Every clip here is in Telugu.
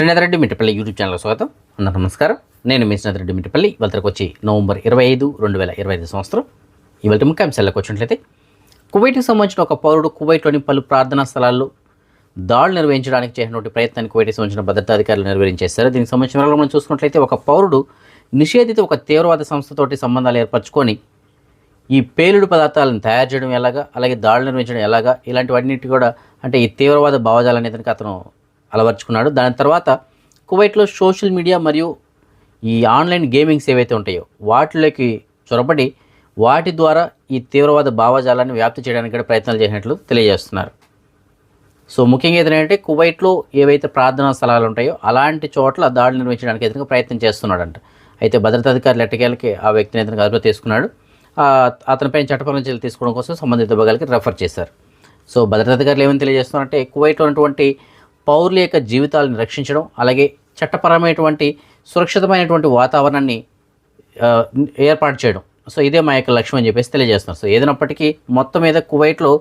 శ్రీనాథరెడ్డి మిట్టపల్లి యూట్యూబ్ ఛానల్కి స్వాగతం. అందరూ నమస్కారం. నేను మీ శ్రీనాథరెడ్డి మిట్టపల్లి. ఇవాళకి వచ్చి నవంబర్ ఇరవై ఐదు రెండు వేల ఇరవై ఐదు సంవత్సరం. ఇవాళ ముఖ్య అంశాలకు వచ్చినట్లయితే కువైట్కి సంబంధించిన ఒక పౌరుడు కువైట్లోని పలు ప్రార్థనా స్థలాల్లో దాడులు నిర్వహించడానికి చేసినటువంటి ప్రయత్నాన్ని కువైట్కి సంబంధించిన భద్రతా అధికారులు నిర్వహించేశారు. దీనికి సంబంధించిన వివరాలు మనం చూసుకున్నట్లయితే ఒక పౌరుడు నిషేధిత ఒక తీవ్రవాద సంస్థతోటి సంబంధాలు ఏర్పరచుకొని ఈ పేలుడు పదార్థాలను తయారు చేయడం ఎలాగా అలాగే దాడులు నిర్వహించడం ఎలాగా ఇలాంటివన్నిటి కూడా అంటే ఈ తీవ్రవాద భావజాలం అనేది అతను అలవర్చుకున్నాడు. దాని తర్వాత కువైట్లో సోషల్ మీడియా మరియు ఈ ఆన్లైన్ గేమింగ్స్ ఏవైతే ఉంటాయో వాటిలోకి చొరబడి వాటి ద్వారా ఈ తీవ్రవాద భావజాలాన్ని వ్యాప్తి చేయడానికి కూడా ప్రయత్నాలు చేసినట్లు తెలియజేస్తున్నారు. సో ముఖ్యంగా ఏంటంటే కువైట్లో ఏవైతే ప్రార్థనా స్థలాలు ఉంటాయో అలాంటి చోట్ల దాడులు నిర్వహించడానికి ఎదురుగా ప్రయత్నం చేస్తున్నాడంట. అయితే భద్రతాధికారులు ఎట్టకేళ్ళకి ఆ వ్యక్తిని ఎదురుగా అదుపులో తీసుకున్నాడు. అతనిపైన చట్టపరమైన చర్యలు తీసుకోవడం కోసం సంబంధిత విభాగాలకి రెఫర్ చేశారు. సో భద్రతాధికారులు ఏమని తెలియజేస్తున్నారంటే కువైట్లో ఉన్నటువంటి పౌరుల యొక్క జీవితాలను రక్షించడం అలాగే చట్టపరమైనటువంటి సురక్షితమైనటువంటి వాతావరణాన్ని ఏర్పాటు చేయడం. సో ఇదే మా యొక్క లక్ష్యం అని చెప్పేసి తెలియజేస్తున్నారు. సో ఏదైనప్పటికీ మొత్తం మీద కువైట్లో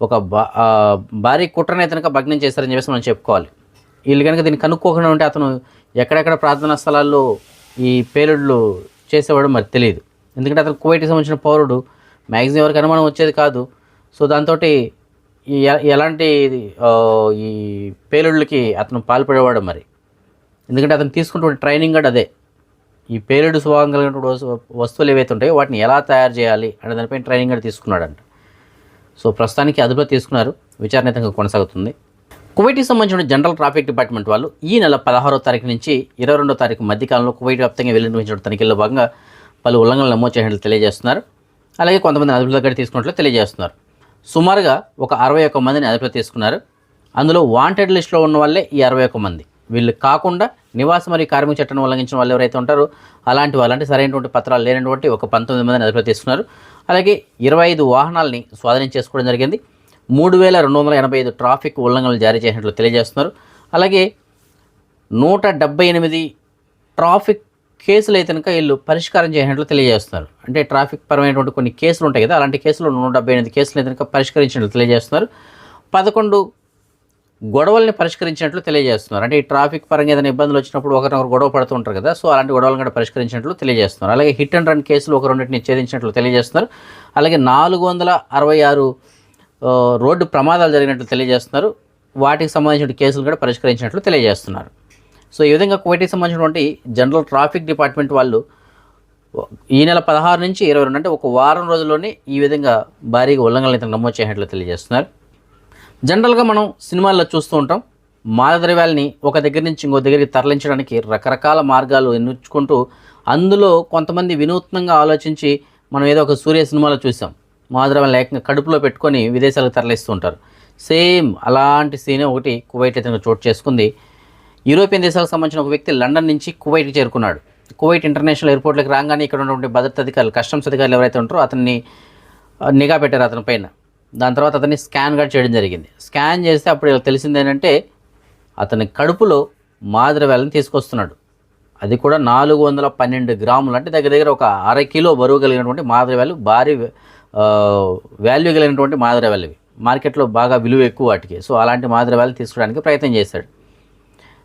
ఒక బా భారీ కుట్రని కనుక భగ్నం చేశారని చెప్పేసి మనం చెప్పుకోవాలి. వీళ్ళు కనుక దీన్ని కనుక్కోకుండా ఉంటే అతను ఎక్కడెక్కడ ప్రార్థనా స్థలాల్లో ఈ పేలుడులు చేసేవాడు మరి తెలియదు. ఎందుకంటే అతను కువైట్కి సంబంధించిన పౌరుడు. మ్యాక్సిమం ఎవరికి అనుమానం వచ్చేది కాదు. సో దాంతో ఎలాంటి ఈ పేలుళ్ళకి అతను పాల్పడేవాడు మరి. ఎందుకంటే అతను తీసుకుంటున్న ట్రైనింగ్ కూడా అదే. ఈ పేలుడు స్వభావం కలిగినటువంటి వస్తువులు ఏవైతే ఉంటాయో వాటిని ఎలా తయారు చేయాలి అనే దానిపైన ట్రైనింగ్ కూడా తీసుకున్నాడంట. సో ప్రస్తుతానికి అదుపులో తీసుకున్నారు. విచారణ అయితే కొనసాగుతుంది. కువైట్కి సంబంధించిన జనరల్ ట్రాఫిక్ డిపార్ట్మెంట్ వాళ్ళు ఈ నెల పదహారో తారీఖు నుంచి ఇరవై రెండో తారీఖు మధ్యకాలంలో కువైట్ వ్యాప్తంగా వెళ్ళి నిర్వహించిన తనిఖీల్లో భాగంగా పలు ఉల్లంఘనలు నమోదు చేసినట్లు తెలియజేస్తున్నారు. అలాగే కొంతమంది అదుపులో దగ్గర తీసుకున్నట్లు తెలియజేస్తున్నారు. సుమారుగా ఒక అరవై ఒక్క మందిని అదుపులో తీసుకున్నారు. అందులో వాంటెడ్ లిస్టులో ఉన్న వాళ్ళే ఈ అరవై ఒక్క మంది. వీళ్ళు కాకుండా నివాస మరియు కార్మిక చట్టాన్ని ఉల్లంఘించిన వాళ్ళు ఎవరైతే ఉంటారో అలాంటి వాళ్ళంటే సరైనటువంటి పత్రాలు లేనటువంటి ఒక పంతొమ్మిది మందిని అదుపులో తీసుకున్నారు. అలాగే ఇరవై ఐదు వాహనాలని స్వాధీనం చేసుకోవడం జరిగింది. మూడు వేల రెండు వందల ఎనభై ఐదు ట్రాఫిక్ ఉల్లంఘనలు జారీ చేసినట్లు తెలియజేస్తున్నారు. అలాగే నూట డెబ్బై ఎనిమిది ట్రాఫిక్ కేసులు అయితే కనుక వీళ్ళు పరిష్కారం చేసినట్లు తెలియజేస్తున్నారు. అంటే ట్రాఫిక్ పరమైనటువంటి కొన్ని కేసులు ఉంటాయి కదా అలాంటి కేసులు నూట డెబ్బై ఎనిమిది కేసులు అయితే కనుక పరిష్కరించినట్లు తెలియజేస్తున్నారు. పదకొండు గొడవల్ని పరిష్కరించినట్లు తెలియజేస్తున్నారు. అంటే ఈ ట్రాఫిక్ పరంగా ఏదైనా ఇబ్బందులు వచ్చినప్పుడు ఒకరినొకరు గొడవ పడుతుంటారు కదా సో అలాంటి గొడవలను కూడా పరిష్కరించినట్లు తెలియజేస్తున్నారు. అలాగే హిట్ అండ్ రన్ కేసులు ఒక రెండింటిని ఛేదించినట్లు తెలియజేస్తున్నారు. అలాగే నాలుగు వందల అరవై ఆరు రోడ్డు ప్రమాదాలు జరిగినట్లు తెలియజేస్తున్నారు. వాటికి సంబంధించిన కేసులు కూడా పరిష్కరించినట్లు తెలియజేస్తున్నారు. సో ఈ విధంగా కువైట్కి సంబంధించినటువంటి జనరల్ ట్రాఫిక్ డిపార్ట్మెంట్ వాళ్ళు ఈ నెల పదహారు నుంచి ఇరవై రెండు అంటే ఒక వారం రోజుల్లోనే ఈ విధంగా భారీగా ఉల్లంఘనలు అయితే నమోదు చేసినట్లు తెలియజేస్తున్నారు. జనరల్గా మనం సినిమాల్లో చూస్తూ ఉంటాం. మాదద్రవ్యాల్ని ఒక దగ్గర నుంచి ఇంకో దగ్గరికి తరలించడానికి రకరకాల మార్గాలు ఎన్నుకుంటూ అందులో కొంతమంది వినూత్నంగా ఆలోచించి మనం ఏదో ఒక సూర్య సినిమాలో చూసాం. మాదద్రవ్యాలను ఏకంగా కడుపులో పెట్టుకొని విదేశాలకు తరలిస్తూ ఉంటారు. సేమ్ అలాంటి సీనే ఒకటి కువైట్ అయితే చోటు చేసుకుంది. యూరోపియన్ దేశాలకు సంబంధించిన ఒక వ్యక్తి లండన్ నుంచి కువైట్కి చేరుకున్నాడు. కువైట్ ఇంటర్నేషనల్ ఎయిర్పోర్ట్లోకి రాగానే ఇక్కడ ఉన్నటువంటి భద్రతా అధికారులు కస్టమ్స్ అధికారులు ఎవరైతే ఉంటారో అతన్ని నిఘా పెట్టారు అతని పైన. దాని తర్వాత అతన్ని స్కాన్ కూడా చేయడం జరిగింది. స్కాన్ చేస్తే అప్పుడు ఇలా తెలిసింది ఏంటంటే అతని కడుపులో మాదిరవేలను తీసుకొస్తున్నాడు. అది కూడా నాలుగు వందల పన్నెండు గ్రాములు. అంటే దగ్గర దగ్గర ఒక అర కిలో బరువు కలిగినటువంటి మాదిరవేలు భారీ వాల్యూ కలిగినటువంటి మాదిరవేలు ఇవి. మార్కెట్లో బాగా విలువ ఎక్కువ వాటికి. సో అలాంటి మాదిరవేలు తీసుకోవడానికి ప్రయత్నం చేశాడు.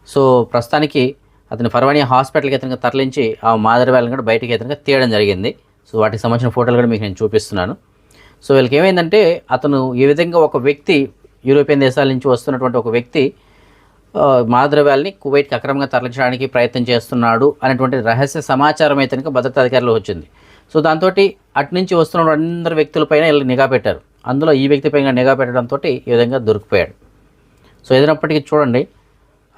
సో ప్రస్తుతానికి అతని ఫర్వానియా హాస్పిటల్కి అతనికి తరలించి ఆ మాదిరవేలను కూడా బయటకి అతనికి తీయడం జరిగింది. సో వాటికి సంబంధించిన ఫోటోలు కూడా మీకు నేను చూపిస్తున్నాను. సో వీళ్ళకి ఏమైందంటే అతను ఈ విధంగా ఒక వ్యక్తి యూరోపియన్ దేశాల నుంచి వస్తున్నటువంటి ఒక వ్యక్తి ఆ, కువైట్కి అక్రమంగా తరలించడానికి ప్రయత్నం చేస్తున్నాడు అనేటువంటి రహస్య సమాచారం అయితే కనుక భద్రతా అధికారులు వచ్చింది. సో దాంతో అటు నుంచి వస్తున్న అందరి వ్యక్తులపైన వీళ్ళు నిఘా పెట్టారు. అందులో ఈ వ్యక్తిపైన నిఘా పెట్టడంతో ఈ విధంగా దొరికిపోయాడు. సో ఏదైనప్పటికీ చూడండి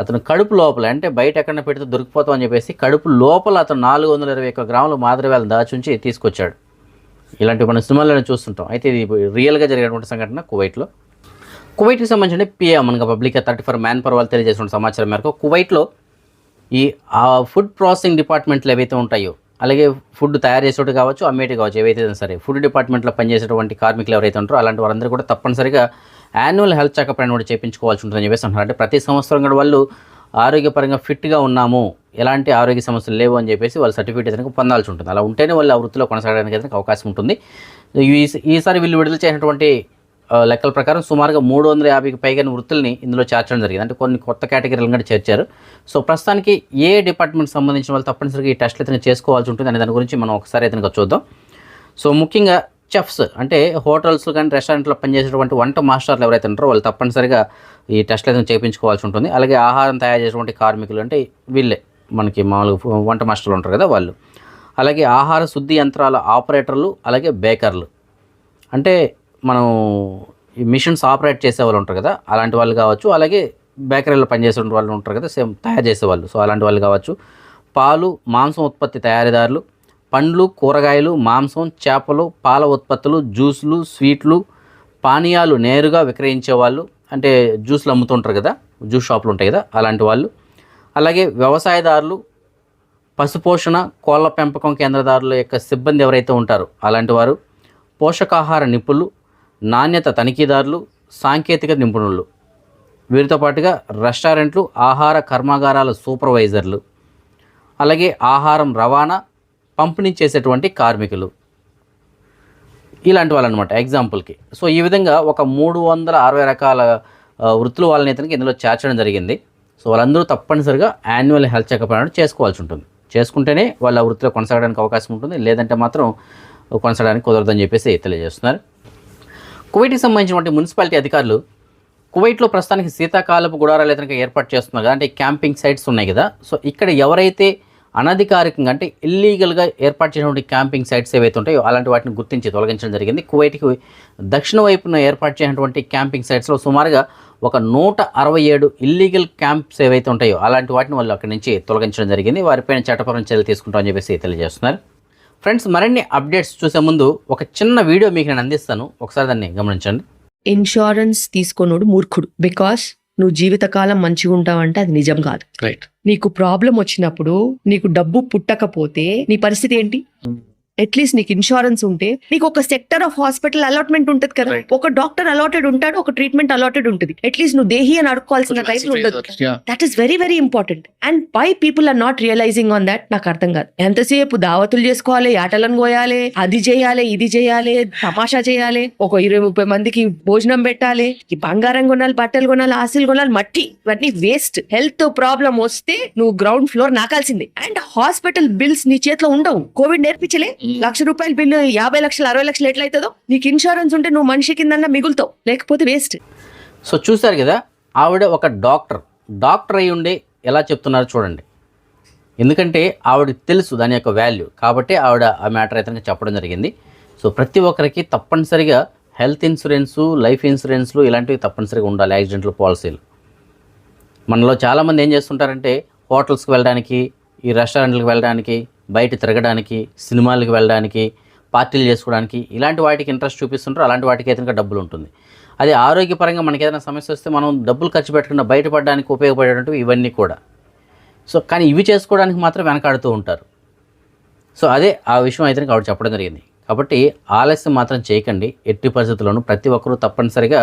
అతను కడుపు లోపల అంటే బయట ఎక్కడ పెడితే దొరికిపోతాం అని చెప్పేసి కడుపు లోపల అతను నాలుగు వందల ఇరవై ఒక్క గ్రాములు మాదిరివేలను దాచుంచి తీసుకొచ్చాడు. ఇలాంటివి మన సినిమాల్లోనే చూస్తుంటాం. అయితే ఇది రియల్గా జరిగినటువంటి సంఘటన కువైట్లో. కువైట్కి సంబంధించిన పిఏ మనకు public thirty four man per వాళ్ళు తెలియజేసిన సమాచారం మేరకు కువైట్లో ఈ ఆ ఫుడ్ ప్రాసెసింగ్ డిపార్ట్మెంట్లు ఏవైతే ఉంటాయో అలాగే ఫుడ్ తయారు చేసేటట్టు కావచ్చు అమ్మేటి కావచ్చు ఏవైతే సరే ఫుడ్ డిపార్ట్మెంట్లో పనిచేసేటువంటి కార్మికులు ఎవరైతే ఉంటారో అలాంటి వారందరూ కూడా తప్పనిసరిగా యాన్యువల్ హెల్త్ చెకప్ అని కూడా చేయించుకోవాల్సి ఉంటుందని చెప్పేసి అంటున్నారు. అంటే ప్రతి సంవత్సరం కూడా వాళ్ళు ఆరోగ్యపరంగా ఫిట్గా ఉన్నాము ఎలాంటి ఆరోగ్య సమస్యలు లేవు అని చెప్పేసి వాళ్ళు సర్టిఫికేట్ అయితే పొందాల్సి ఉంటుంది. అలా ఉంటేనే వాళ్ళు ఆ వృత్తిలో కొనసాగడానికి అయితే అవకాశం ఉంటుంది. ఈ ఈసారి వీళ్ళు విడుదల చేసినటువంటి లెక్కల ప్రకారం సుమారుగా మూడు వందల యాభైకి పైగా వృత్తుల్ని ఇందులో చేర్చడం జరిగింది. అంటే కొన్ని కొత్త కేటగిరీలు కూడా చేర్చారు. సో ప్రస్తుతానికి ఏ డిపార్ట్మెంట్ సంబంధించిన వాళ్ళు తప్పనిసరిగా ఈ టెస్ట్లు అయితే చేసుకోవాల్సి ఉంటుంది అనే దాని గురించి మనం ఒకసారి అయితే చూద్దాం. సో ముఖ్యంగా చెఫ్స్ అంటే హోటల్స్ కానీ రెస్టారెంట్లో పనిచేసేటువంటి వంట మాస్టర్లు ఎవరైతే ఉంటారో వాళ్ళు తప్పనిసరిగా ఈ టెస్ట్లు అయితే చేయించుకోవాల్సి ఉంటుంది. అలాగే ఆహారం తయారు చేసేటువంటి కార్మికులు అంటే వీళ్ళే. మనకి మామూలుగా వంట మాస్టర్లు ఉంటారు కదా వాళ్ళు. అలాగే ఆహార శుద్ధి యంత్రాల ఆపరేటర్లు అలాగే బేకర్లు. అంటే మనం ఈ మిషన్స్ ఆపరేట్ చేసే వాళ్ళు ఉంటారు కదా అలాంటి వాళ్ళు కావచ్చు. అలాగే బేకరీలో పనిచేసే వాళ్ళు ఉంటారు కదా సేమ్ తయారు చేసేవాళ్ళు సో అలాంటి వాళ్ళు కావచ్చు. పాలు మాంసం ఉత్పత్తి తయారీదారులు పండ్లు కూరగాయలు మాంసం చేపలు పాల ఉత్పత్తులు జ్యూస్లు స్వీట్లు పానీయాలు నేరుగా విక్రయించే వాళ్ళు అంటే జ్యూస్లు అమ్ముతుంటారు కదా జ్యూస్ షాపులు ఉంటాయి కదా అలాంటి వాళ్ళు. అలాగే వ్యవసాయదారులు పశుపోషణ కోళ్ళ పెంపకం కేంద్రదారుల యొక్క సిబ్బంది ఎవరైతే ఉంటారో అలాంటి వారు పోషకాహార నిపుణులు నాణ్యత తనిఖీదారులు సాంకేతిక నిపుణులు. వీరితో పాటుగా రెస్టారెంట్లు ఆహార కర్మాగారాల సూపర్వైజర్లు. అలాగే ఆహారం రవాణా పంపిణీ చేసేటువంటి కార్మికులు. ఇలాంటి వాళ్ళు అనమాట ఎగ్జాంపుల్కి. సో ఈ విధంగా ఒక మూడు వందల అరవై రకాల వృత్తులు వృత్తుల వాళ్ళని ఇతనికి ఇందులో చేర్చడం జరిగింది. సో వాళ్ళందరూ తప్పనిసరిగా యాన్యువల్ హెల్త్ చెకప్ అనేది చేసుకోవాల్సి ఉంటుంది. చేసుకుంటేనే వాళ్ళ వృత్తిలో కొనసాగడానికి అవకాశం ఉంటుంది. లేదంటే మాత్రం కొనసాగడానికి కుదరదని చెప్పేసి తెలియజేస్తున్నారు. కువైట్కి సంబంధించినటువంటి మున్సిపాలిటీ అధికారులు కువైట్లో ప్రస్తుతానికి శీతాకాలపు గుడారాలు ఇతనికి ఏర్పాటు చేస్తున్నారు. కదా అంటే క్యాంపింగ్ సైట్స్ ఉన్నాయి కదా. సో ఇక్కడ ఎవరైతే అనధికారికంగా అంటే ఇల్లీగల్గా ఏర్పాటు చేసినటువంటి క్యాంపింగ్ సైట్స్ ఏవైతే ఉంటాయో అలాంటి వాటిని గుర్తించి తొలగించడం జరిగింది. కువైట్కి దక్షిణ వైపున ఏర్పాటు చేసినటువంటి క్యాంపింగ్ సైట్స్లో సుమారుగా ఒక నూట అరవై ఏడు ఇల్లీగల్ క్యాంప్స్ ఏవైతే ఉంటాయో అలాంటి వాటిని వాళ్ళు అక్కడి నుంచి తొలగించడం జరిగింది. వారిపైన చట్టపరమైన చర్యలు తీసుకుంటామని చెప్పేసి తెలియజేస్తున్నారు. ఫ్రెండ్స్ మరిన్ని అప్డేట్స్ చూసే ముందు ఒక చిన్న వీడియో మీకు నేను అందిస్తాను. ఒకసారి దాన్ని గమనించండి. ఇన్సూరెన్స్ తీసుకున్నోడు మూర్ఖుడు. బికాస్ నువ్వు జీవితకాలం మంచిగా ఉంటావంటే అది నిజం కాదు. రైట్ నీకు ప్రాబ్లం వచ్చినప్పుడు నీకు డబ్బు పుట్టకపోతే నీ పరిస్థితి ఏంటి? అట్లీస్ట్ నీకు ఇన్సూరెన్స్ ఉంటే నీకు ఒక సెక్టర్ ఆఫ్ హాస్పిటల్ అలాట్మెంట్ ఉంటుంది కదా. ఒక డాక్టర్ అలాటెడ్ ఉంటాడు ఒక ట్రీట్మెంట్ అలాటెడ్ ఉంటుంది. అట్లీస్ట్ నువ్వు దేహి అని అడుక్కోవాల్సిన టైంలో ఉండదు that is very very important and why people are not realising on that నాకు అర్థం కాదు. ఎంతసేపు దావతులు చేసుకోవాలి ఆటలను పోయాలి అది చేయాలి ఇది చేయాలి తమాషా చేయాలి ఒక ఇరవై ముప్పై మందికి భోజనం పెట్టాలి ఈ బంగారం కొనాలి బట్టలు కొనాలి ఆశలు కొనాలి మట్టి ఇవన్నీ వేస్ట్ హెల్త్ ప్రాబ్లం వస్తే నువ్వు గ్రౌండ్ ఫ్లోర్ నాకాల్సిందే. అండ్ హాస్పిటల్ బిల్స్ నీ చేతిలో ఉండవు. కోవిడ్ నేర్పించలే. లక్ష రూపాయల బిల్లు యాభై లక్షలు అరవై లక్షలు ఎట్లయితుందో నీకు ఇన్సూరెన్స్ ఉంటే నువ్వు మనిషి కింద మిగులుతావు లేకపోతే వేస్ట్ సో చూశారు కదా ఆవిడ ఒక డాక్టర్. డాక్టర్ అయి ఉండే ఎలా చెప్తున్నారో చూడండి. ఎందుకంటే ఆవిడకి తెలుసు దాని యొక్క వాల్యూ కాబట్టి ఆవిడ ఆ మ్యాటర్ అయితే చెప్పడం జరిగింది. సో ప్రతి ఒక్కరికి తప్పనిసరిగా హెల్త్ ఇన్సూరెన్సు లైఫ్ ఇన్సూరెన్స్లు ఇలాంటివి తప్పనిసరిగా ఉండాలి యాక్సిడెంటల్ పాలసీలు మనలో చాలామంది ఏం చేస్తుంటారంటే హోటల్స్కి వెళ్ళడానికి ఈ రెస్టారెంట్లకు వెళ్ళడానికి బయట తిరగడానికి సినిమాలకు వెళ్ళడానికి పార్టీలు చేసుకోవడానికి ఇలాంటి వాటికి ఇంట్రెస్ట్ చూపిస్తుంటారు. అలాంటి వాటికి అయితే డబ్బులు ఉంటుంది. అదే ఆరోగ్యపరంగా మనకి ఏదైనా సమస్య వస్తే మనం డబ్బులు ఖర్చు పెట్టకుండా బయటపడడానికి ఉపయోగపడేటువంటివి ఇవన్నీ కూడా. సో కానీ ఇవి చేసుకోవడానికి మాత్రం వెనకాడుతూ ఉంటారు. సో అదే ఆ విషయం అయితే ఆవిడ చెప్పడం జరిగింది. కాబట్టి ఆలస్యం మాత్రం చేయకండి. ఎట్టి పరిస్థితుల్లోనూ ప్రతి ఒక్కరూ తప్పనిసరిగా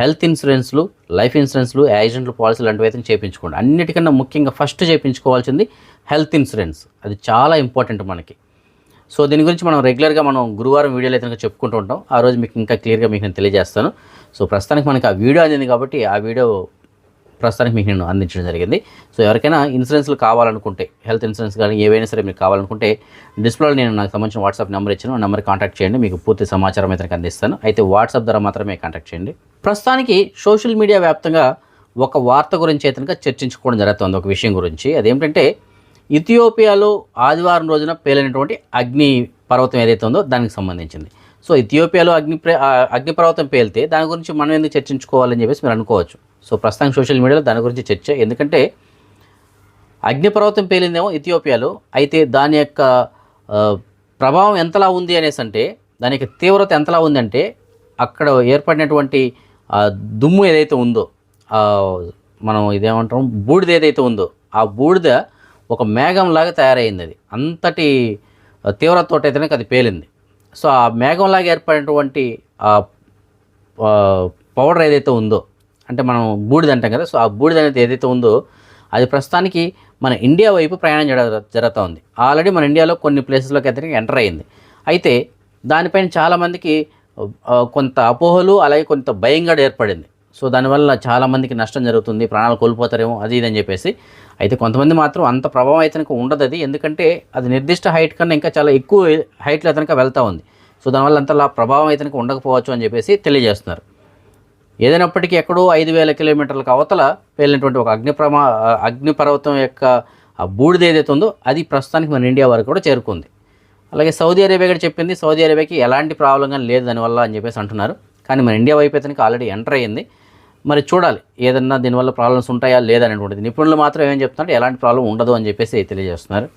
హెల్త్ ఇన్సూరెన్స్లు లైఫ్ ఇన్సూరెన్స్లు యాక్సిడెంటల్ పాలసీలు లాంటివి అయితే చేయించుకోండి అన్నిటికన్నా ముఖ్యంగా ఫస్ట్ చేయించుకోవాల్సింది హెల్త్ ఇన్సూరెన్స్. అది చాలా ఇంపార్టెంట్ మనకి. సో దీని గురించి మనం రెగ్యులర్గా మనం గురువారం వీడియోలు అయితే చెప్పుకుంటూ ఉంటాం. ఆ రోజు మీకు ఇంకా క్లియర్గా మీకు నేను తెలియజేస్తాను. సో ప్రస్తుతానికి మనకి ఆ వీడియో అందింది కాబట్టి ఆ వీడియో ప్రస్తుతానికి మీకు నేను అందించడం జరిగింది. సో ఎవరికైనా ఇన్సూరెన్స్లు కావాలనుకుంటే హెల్త్ ఇన్సూరెన్స్ కానీ ఏవైనా సరే మీకు కావాలనుకుంటే డిస్ప్లేలో నేను నాకు సంబంధించిన వాట్సాప్ నెంబర్ ఇచ్చాను. ఆ నెంబర్ కాంటాక్ట్ చేయండి. మీకు పూర్తి సమాచారం అయితే అందిస్తాను. అయితే వాట్సాప్ ద్వారా మాత్రమే కాంటాక్ట్ చేయండి. ప్రస్తుతానికి సోషల్ మీడియా వ్యాప్తంగా ఒక వార్త గురించి అయితే చర్చించుకోవడం జరుగుతుంది. ఒక విషయం గురించి. అదేమిటంటే ఇథియోపియాలో ఆదివారం రోజున పేలినటువంటి అగ్ని పర్వతం ఏదైతే ఉందో దానికి సంబంధించింది. సో ఇథియోపియాలో అగ్ని అగ్నిపర్వతం పేలితే దాని గురించి మనం ఎందుకు చర్చించుకోవాలని చెప్పేసి మీరు అనుకోవచ్చు. సో ప్రస్తుతానికి సోషల్ మీడియాలో దాని గురించి చర్చ. ఎందుకంటే అగ్నిపర్వతం పేలిందేమో ఇథియోపియాలో. అయితే దాని యొక్క ప్రభావం ఎంతలా ఉంది అనేసి అంటే దాని యొక్క తీవ్రత ఎంతలా ఉందంటే అక్కడ ఏర్పడినటువంటి దుమ్ము ఏదైతే ఉందో మనం ఇదేమంటాం బూడిద ఏదైతే ఉందో ఆ బూడిద ఒక మేఘంలాగా తయారైంది అది. అంతటి తీవ్రతతో అయితేనే అది పేలింది. సో ఆ మేఘంలాగా ఏర్పడినటువంటి పౌడర్ ఏదైతే ఉందో అంటే మనం బూడిద అంటాం కదా సో ఆ బూడిద అనేది ఏదైతే ఉందో అది ప్రస్తుతానికి మన ఇండియా వైపు ప్రయాణం జర జరుగుతూ ఉంది. ఆల్రెడీ మన ఇండియాలో కొన్ని ప్లేసెస్లోకి అయితే ఎంటర్ అయ్యింది. అయితే దానిపైన చాలామందికి కొంత అపోహలు అలాగే కొంత భయం కూడా ఏర్పడింది. సో దానివల్ల చాలామందికి నష్టం జరుగుతుంది ప్రాణాలు కోల్పోతారేమో అది ఇది అని చెప్పేసి. అయితే కొంతమంది మాత్రం అంత ప్రభావం అయితే ఉండదు అది. ఎందుకంటే అది నిర్దిష్ట హైట్ కన్నా ఇంకా చాలా ఎక్కువ హైట్లో అతనికి వెళ్తూ ఉంది. సో దానివల్ల అంతలా ప్రభావం అయితే ఉండకపోవచ్చు అని చెప్పేసి తెలియజేస్తున్నారు. ఏదైనప్పటికీ ఎక్కడో ఐదు వేల కిలోమీటర్లకు అవతల పేలినటువంటి ఒక అగ్ని ప్రమా అగ్నిపర్వతం యొక్క బూడిద ఏదైతే ఉందో అది ప్రస్తుతానికి మన ఇండియా వరకు కూడా చేరుకుంది. అలాగే సౌదీ అరేబియా కూడా చెప్పింది సౌదీ అరేబియాకి ఎలాంటి ప్రాబ్లం కానీ లేదు దానివల్ల అని చెప్పేసి అంటున్నారు. కానీ మన ఇండియా వైపు అయితే ఆల్రెడీ ఎంటర్ అయ్యింది. మరి చూడాలి ఏదన్నా దీనివల్ల ప్రాబ్లమ్స్ ఉంటాయా లేదనేటువంటిది నిపుణులు మాత్రం ఏం చెప్తున్నారంటే ఎలాంటి ప్రాబ్లం ఉండదు అని చెప్పేసి తెలియజేస్తున్నారు.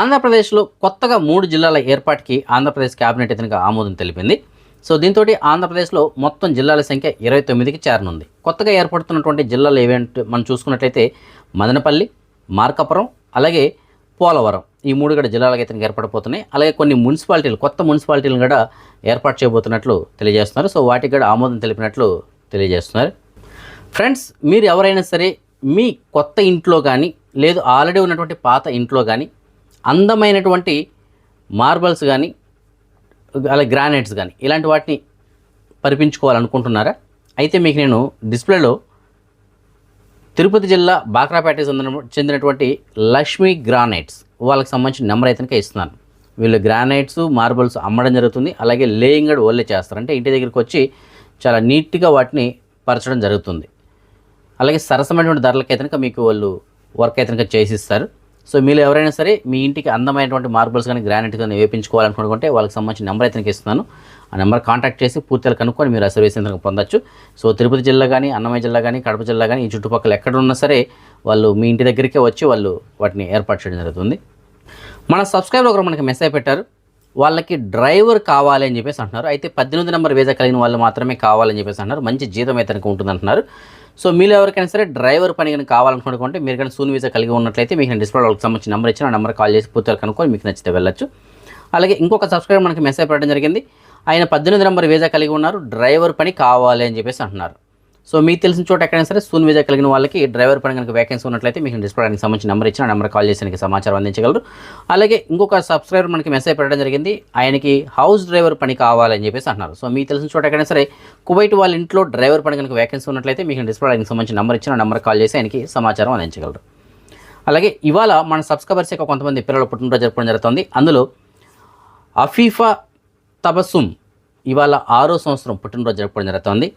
ఆంధ్రప్రదేశ్లో కొత్తగా మూడు జిల్లాల ఏర్పాటుకి ఆంధ్రప్రదేశ్ క్యాబినెట్ ఇతనికి ఆమోదం తెలిపింది. సో దీంతో ఆంధ్రప్రదేశ్లో మొత్తం జిల్లాల సంఖ్య ఇరవై తొమ్మిదికి చేరనుంది. కొత్తగా ఏర్పడుతున్నటువంటి జిల్లాలు ఏవేంటి మనం చూసుకున్నట్లయితే మదనపల్లి మార్కాపురం అలాగే పోలవరం ఈ మూడు కూడా జిల్లాలకు అయితే ఏర్పడబోతున్నాయి. అలాగే కొన్ని మున్సిపాలిటీలు కొత్త మున్సిపాలిటీలను కూడా ఏర్పాటు చేయబోతున్నట్లు తెలియజేస్తున్నారు. సో వాటికి కూడా ఆమోదం తెలిపినట్లు తెలియజేస్తున్నారు. ఫ్రెండ్స్ మీరు ఎవరైనా సరే మీ కొత్త ఇంట్లో కానీ లేదు ఆల్రెడీ ఉన్నటువంటి పాత ఇంట్లో కానీ అందమైనటువంటి మార్బల్స్ కానీ అలాగే గ్రానైట్స్ కానీ ఇలాంటి వాటిని పరిపించుకోవాలనుకుంటున్నారా? అయితే మీకు నేను డిస్ప్లేలో తిరుపతి జిల్లా బాక్రాపేట చెందిన- చెందినటువంటి లక్ష్మీ గ్రానైట్స్ వాళ్ళకి సంబంధించిన నెంబర్ అయితే ఇస్తున్నాను. వీళ్ళు గ్రానైట్స్ మార్బల్స్ అమ్మడం జరుగుతుంది. అలాగే లేయింగ్ కూడా వాళ్ళే చేస్తారు. అంటే ఇంటి దగ్గరికి వచ్చి చాలా నీట్గా వాటిని పరచడం జరుగుతుంది. అలాగే సరసమైనటువంటి ధరలకి మీకు వాళ్ళు వర్క్ అయితే చేసిస్తారు. సో మీరు ఎవరైనా సరే మీ ఇంటికి అందమైనటువంటి మార్బల్స్ కానీ గ్రానైట్ కానీ వేపించుకోవాలనుకుంటే వాళ్ళకి సంబంధించిన నెంబర్ అయితే ఇస్తున్నాను ఆ నెంబర్ కాంటాక్ట్ చేసి పూర్తిగా కనుక్కొని మీరు రిజర్వేషన్ పొందొచ్చు. సో తిరుపతి జిల్లా కానీ అన్నమయ్య జిల్లా కానీ కడప జిల్లా కానీ ఈ చుట్టుపక్కల ఎక్కడ ఉన్నా సరే వాళ్ళు మీ ఇంటి దగ్గరికే వచ్చి వాళ్ళు వాటిని ఏర్పాటు చేయడం జరుగుతుంది. మన సబ్స్క్రైబర్ ఒకరు మనకి మెసేజ్ పెట్టారు. వాళ్ళకి డ్రైవర్ కావాలి అని చెప్పేసి అంటున్నారు. అయితే పద్దెనిమిది నెంబర్ వీజా కలిగిన వాళ్ళు మాత్రమే కావాలని చెప్పేసి అంటున్నారు. మంచి జీతం అయితే ఉంటుంది అంటున్నారు సో మీరు ఎవరికైనా సరే డ్రైవర్ పని కానీ కావాలనుకుంటే మీరు కానీ సూన్ వీసా కలిగి ఉన్నట్లయితే మీకు నేను డిస్ప్లే వాళ్ళకి సంబంధించిన నెంబర్ ఇచ్చిన. ఆ నెంబర్ కాల్ చేసి పూర్తిగా కనుక్కొని మీకు నచ్చితే వెళ్ళొచ్చు. అలాగే ఇంకొక సబ్స్క్రైబర్ మనకి మెసేజ్ పెట్టడం జరిగింది. ఆయన పద్దెనిమిది నెంబర్ వీజా కలిగి ఉన్నారు. డ్రైవర్ పని కావాలి అని చెప్పేసి అంటున్నారు. సో మీకు తెలిసిన చోట ఎక్కడైనా సరే సూన్ వీజా కలిగిన వాళ్ళకి డ్రైవర్ పని కనుక వేకెన్సీ ఉన్నట్లయితే మీకు డిస్ప్లేడానికి సంబంధించిన నెంబర్ ఇచ్చిన నెంబర్ కాల్ చేసి సమాచారం అందించగలరు. అలాగే ఇంకొక సబ్స్క్రైబర్ మనకి మెసేజ్ పెట్టడం జరిగింది ఆయనకి హౌస్ డ్రైవర్ పని కావాలని చెప్పేసి అంటున్నారు. సో మీకు తెలిసిన చోట ఎక్కడైనా సరే కువైట్ వాళ్ళ ఇంట్లో డ్రైవర్ పని కనుక వేకెన్సీ ఉన్నట్లయితే మీకు డిస్ప్లేడానికి సంబంధించిన నెంబర్ ఇచ్చిన నెంబర్ కాల్ చేసి ఆయనకి సమాచారం అందించగలరు. అలాగే ఇవాళ మన సబ్స్క్రైబర్స్ యొక్క కొంతమంది పిల్లలు పుట్టినరోజు జరపడం జరుగుతుంది. అందులో అఫీఫా తబసుమ్ ఇవాళ ఆరో సంవత్సరం పుట్టినరోజు జరుపుకోవడం జరుగుతుంది.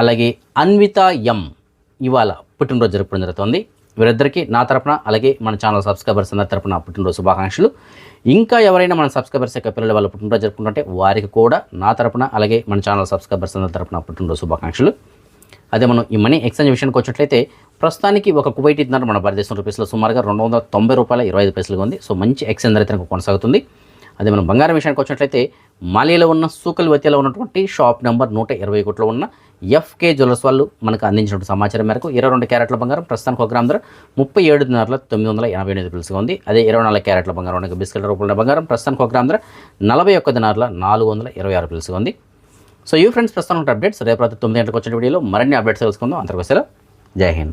అలాగే అన్విత ఎం ఇవాళ పుట్టినరోజు జరుపుకోవడం జరుగుతుంది. వీరిద్దరికీ నా తరపున అలాగే మన ఛానల్ సబ్స్క్రైబర్స్ అందరి తరపున పుట్టినరోజు శుభాకాంక్షలు. ఇంకా ఎవరైనా మన సబ్స్క్రైబర్స్ యొక్క పిల్లల వాళ్ళు పుట్టినరోజు జరుపుకుంటుంటే వారికి కూడా నా తరపున అలాగే మన ఛానల్ సబ్స్క్రైబర్స్ అందరి తరపున పుట్టినరోజు శుభాకాంక్షలు. అదే మనం ఈ మనీ ఎక్స్చేంజ్ విషయానికి వచ్చినట్లయితే ప్రస్తుతానికి ఒక కువైట్ ఇద్దరు మన భారతదేశం రూపీస్లో సుమారుగా రెండు వందల తొంభై రూపాయల ఇరవై ఐదు పైసలుగా ఉంది. సో మంచి ఎక్స్చేంజ్ రైతే కొనసాగుతుంది. అదే మనం బంగారం విషయానికి వచ్చినట్లయితే మాలియాలో ఉన్న సూకల్వతిలో ఉన్నటువంటి షాప్ నెంబర్ నూట ఇరవై ఒకటిలో ఉన్న ఎఫ్కే జ్యువెలర్స్ వాళ్ళు మనకు అందించిన సమాచారం మేరకు ఇరవై రెండు క్యారెట్ల బంగారం ప్రస్తుతానికి ఒక గ్రామ్ ధర ముప్పై ఏడు దినార్ల తొమ్మిది వందల ఎనభై ఎనిమిది పిలుసుగా ఉంది అదే ఇరవై నాలుగు క్యారెట్ల బంగారం ఉన్న బిస్కెట్ రూపంలో బంగారం ప్రస్తుతానికి ఒక గ్రామ్ ధర నలభై ఒక్క దినార్ల నాలుగు వందల ఇరవై ఆరు పిలుసుగా ఉంది సో ఈ ఫ్రెండ్స్ ప్రస్తుతం అప్డేట్స్ రేపు రాత్రి తొమ్మిది గంటలకు వచ్చిన వీడియోలో మరిన్ని అప్డేట్స్ తెలుసుకుందాం. అంతర్గత జై హింద్.